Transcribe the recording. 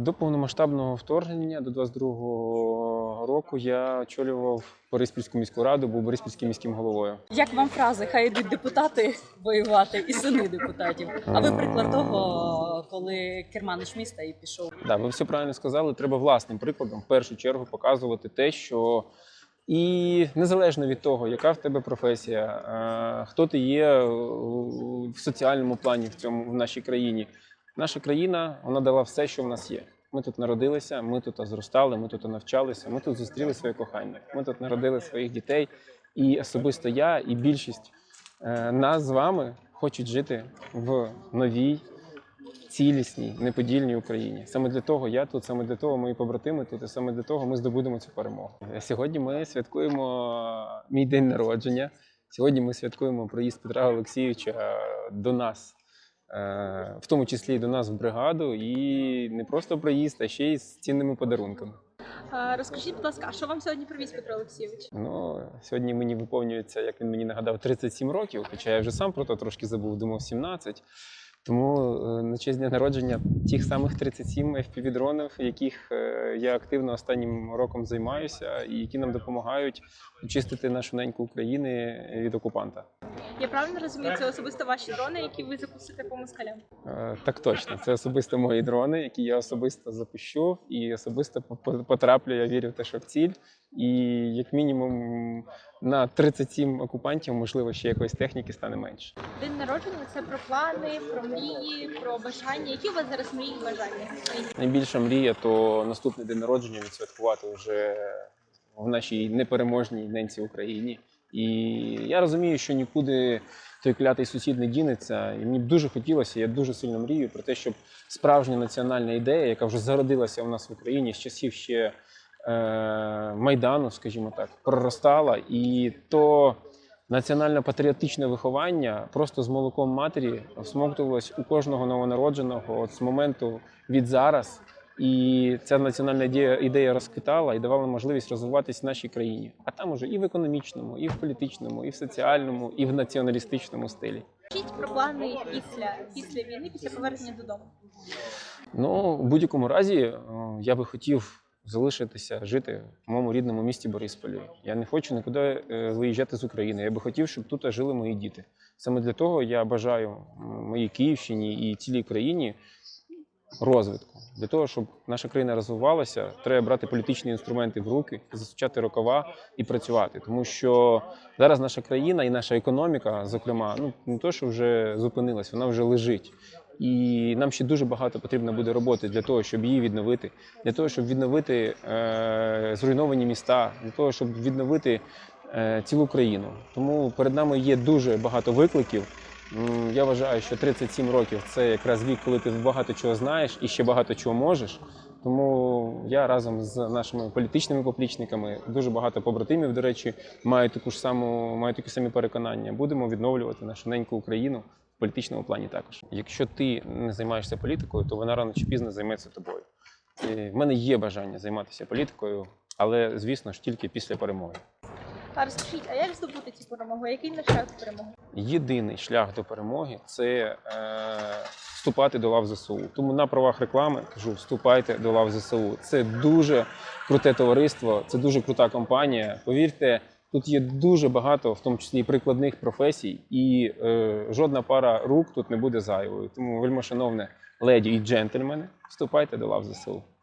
До повномасштабного вторгнення до 22-го року я очолював Бориспільську міську раду, був Бориспільським міським головою. Як вам фрази хай йдуть депутати воювати і сини депутатів? А ви приклад того, коли керманич міста і пішов. Да, ви все правильно сказали. Треба власним прикладом в першу чергу показувати те, що і незалежно від того, яка в тебе професія, е, хто ти є в соціальному плані в цьому в нашій країні. Наша країна вона дала все, що в нас є. Ми тут народилися, ми тут зростали, ми тут навчалися, ми тут зустріли своє кохання. Ми тут народили своїх дітей. І особисто я, і більшість е, нас з вами хочуть жити в новій, цілісній, неподільній Україні. Саме для того я тут, саме для того мої побратими тут, і саме для того ми здобудемо цю перемогу. Сьогодні ми святкуємо мій день народження. Сьогодні ми святкуємо приїзд Петра Олексійовича до нас, е, в тому числі і до нас в бригаду, і не просто приїзд, а ще й з цінними подарунками. Розкажіть, будь ласка, а що вам сьогодні привіз Петро Олексійович? Ну, сьогодні мені виповнюється, як він мені нагадав, 37 років, хоча я вже сам про то трошки забув, думав 17. Тому е, на честь дня народження тих самих 37 FPV-дронів, яких е, я активно останнім роком займаюся, і які нам допомагають очистити нашу неньку України від окупанта. Я правильно розумію, це особисто ваші дрони, які ви запустите по москалям? Е, Так точно, це особисто мої дрони, які я особисто запущу і особисто по- потраплю. Я вірю в те, що в ціль. І як мінімум на 37 окупантів, можливо, ще якоїсь техніки стане менше. День народження це про плани, про мрії, про бажання. Які у вас зараз мрії і бажання? Найбільша мрія то наступний день народження відсвяткувати вже в нашій непереможній ненці Україні. І я розумію, що нікуди той клятий сусід не дінеться. І мені б дуже хотілося, я дуже сильно мрію про те, щоб справжня національна ідея, яка вже зародилася у нас в Україні з часів ще е, Майдану, скажімо так, проростала, і то національно-патріотичне виховання просто з молоком матері всмоктувалось у кожного новонародженого от з моменту від зараз. І ця національна ідея, ідея розквітала і давала можливість розвиватись в нашій країні. А там уже і в економічному, і в політичному, і в соціальному, і в націоналістичному стилі. Скажіть про плани після, після війни, після повернення додому. Ну, в будь-якому разі, е, я би хотів залишитися жити в моєму рідному місті Борисполі. Я не хочу нікуди е, виїжджати з України. Я би хотів, щоб тут жили мої діти. Саме для того я бажаю моїй Київщині і цілій країні розвитку. Для того, щоб наша країна розвивалася, треба брати політичні інструменти в руки, засучати рукава і працювати. Тому що зараз наша країна і наша економіка, зокрема, ну не то, що вже зупинилась, вона вже лежить. І нам ще дуже багато потрібно буде роботи для того, щоб її відновити, для того, щоб відновити е, зруйновані міста, для того, щоб відновити е, цілу країну. Тому перед нами є дуже багато викликів. М, Я вважаю, що 37 років це якраз вік, коли ти багато чого знаєш і ще багато чого можеш. Тому я разом з нашими політичними поплічниками, дуже багато побратимів, до речі, мають таку ж саму, мають такі самі переконання. Будемо відновлювати нашу неньку Україну в політичному плані також. Якщо ти не займаєшся політикою, то вона рано чи пізно займеться тобою. І в мене є бажання займатися політикою, але звісно ж тільки після перемоги. А розкажіть, а як здобути цю перемогу? Який наш шлях до перемоги? Єдиний шлях до перемоги це е, вступати до лав ЗСУ. Тому на правах реклами кажу: вступайте до лав ЗСУ. Це дуже круте товариство, це дуже крута компанія. Повірте, тут є дуже багато, в тому числі прикладних професій, і е, жодна пара рук тут не буде зайвою. Тому, вельми шановне леді і джентльмени, вступайте до лав ЗСУ.